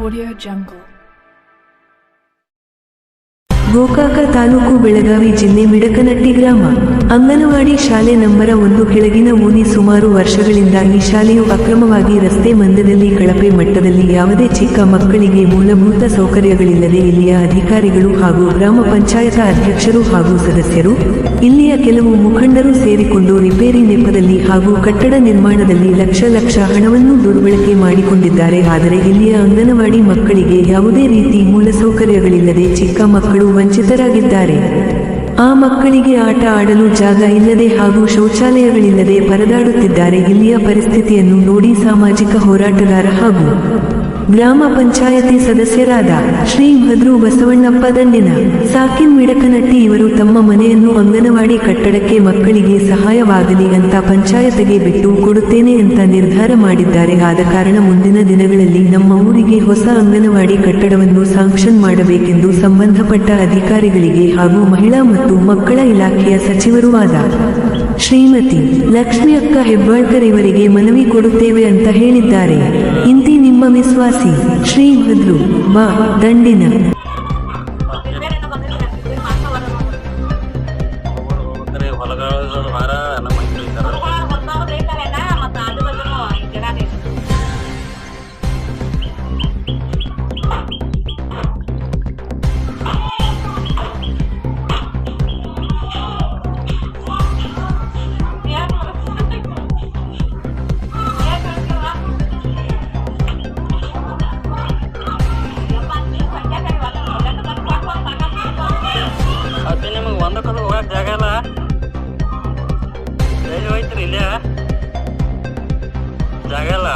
Audio Jungle. Gokak taluk Belagavi ಜಿಲ್ಲೆ ಮಿಡಕನಟ್ಟಿ ಗ್ರಾಮ. ಅಂಗನವಾಡಿ ಶಾಲೆ ನಂಬರ ಒಂದು ಕೆಳಗಿನ ಮೂನಿ ಸುಮಾರು ವರ್ಷಗಳಿಂದ ಈ ಶಾಲೆಯು ಅಕ್ರಮವಾಗಿ ರಸ್ತೆ ಮಂದದಲ್ಲಿ ಕಳಪೆ ಮಟ್ಟದಲ್ಲಿ ಯಾವುದೇ ಚಿಕ್ಕ ಮಕ್ಕಳಿಗೆ ಮೂಲಭೂತ ಸೌಕರ್ಯಗಳಿಲ್ಲದೆ ಇಲ್ಲಿಯ ಅಧಿಕಾರಿಗಳು ಹಾಗೂ ಗ್ರಾಮ ಪಂಚಾಯತ್ ಅಧ್ಯಕ್ಷರು ಹಾಗೂ ಸದಸ್ಯರು, ಇಲ್ಲಿಯ ಕೆಲವು ಮುಖಂಡರು ಸೇರಿಕೊಂಡು ರಿಪೇರಿ ನೆಪದಲ್ಲಿ ಹಾಗೂ ಕಟ್ಟಡ ನಿರ್ಮಾಣದಲ್ಲಿ ಲಕ್ಷ ಲಕ್ಷ ಹಣವನ್ನು ದುರ್ಬಳಕೆ ಮಾಡಿಕೊಂಡಿದ್ದಾರೆ. ಆದರೆ ಇಲ್ಲಿಯ ಅಂಗನವಾಡಿ ಮಕ್ಕಳಿಗೆ ಯಾವುದೇ ರೀತಿ ಮೂಲಸೌಕರ್ಯಗಳಿಲ್ಲದೆ ಚಿಕ್ಕ ಮಕ್ಕಳು ವಂಚಿತರಾಗಿದ್ದಾರೆ. ಆ ಮಕ್ಕಳಿಗೆ ಆಟ ಆಡಲು ಜಾಗ ಇಲ್ಲದೆ ಹಾಗೂ ಶೌಚಾಲಯಗಳಿಲ್ಲದೆ ಪರದಾಡುತ್ತಿದ್ದಾರೆ. ಇಲ್ಲಿಯ ಪರಿಸ್ಥಿತಿಯನ್ನು ನೋಡಿ ಸಾಮಾಜಿಕ ಹೋರಾಟಗಾರ ಹಾಗೂ ಗ್ರಾಮ ಪಂಚಾಯತಿ ಸದಸ್ಯರಾದ ಶ್ರೀ ಭದ್ರು ಬಸವಣ್ಣಪ್ಪ ದಂಡಿನ ಸಾಕಿನ್ ಮಿಡಕನಟ್ಟಿ ಇವರು ತಮ್ಮ ಮನೆಯನ್ನು ಅಂಗನವಾಡಿ ಕಟ್ಟಡಕ್ಕೆ ಮಕ್ಕಳಿಗೆ ಸಹಾಯವಾಗಲಿ ಅಂತ ಪಂಚಾಯತ್ಗೆ ಬಿಟ್ಟು ಕೊಡುತ್ತೇನೆ ಅಂತ ನಿರ್ಧಾರ ಮಾಡಿದ್ದಾರೆ. ಆದ ಕಾರಣ ಮುಂದಿನ ದಿನಗಳಲ್ಲಿ ನಮ್ಮ ಊರಿಗೆ ಹೊಸ ಅಂಗನವಾಡಿ ಕಟ್ಟಡವನ್ನು ಸಾಂಕ್ಷನ್ ಮಾಡಬೇಕೆಂದು ಸಂಬಂಧಪಟ್ಟ ಅಧಿಕಾರಿಗಳಿಗೆ ಹಾಗೂ ಮಹಿಳಾ ಮತ್ತು ಮಕ್ಕಳ ಇಲಾಖೆಯ ಸಚಿವರೂ ಆದ ಶ್ರೀಮತಿ ಲಕ್ಷ್ಮಿ ಅಕ್ಕ ಹೆಬ್ಬಾಳ್ಕರ್ ಇವರಿಗೆ ಮನವಿ ಕೊಡುತ್ತೇವೆ ಅಂತ ಹೇಳಿದ್ದಾರೆ. ಇಂತಿ ನಿಮ್ಮ ವಿಶ್ವಾಸಿ ಶ್ರೀ ಶ್ರೀ ಮೊದಲು ಬಾ ದಂಡಿನ ಹೊಲಗಳ ಹಾರ ಒಂದಕ್ಕೊಂದು ಹೋಗಕ್ ಜಾಗ ಇಲ್ಲ ರೈಲ್ ಹೋಯ್ತು ಇಲ್ಲೇ ಜಾಗ ಇಲ್ಲ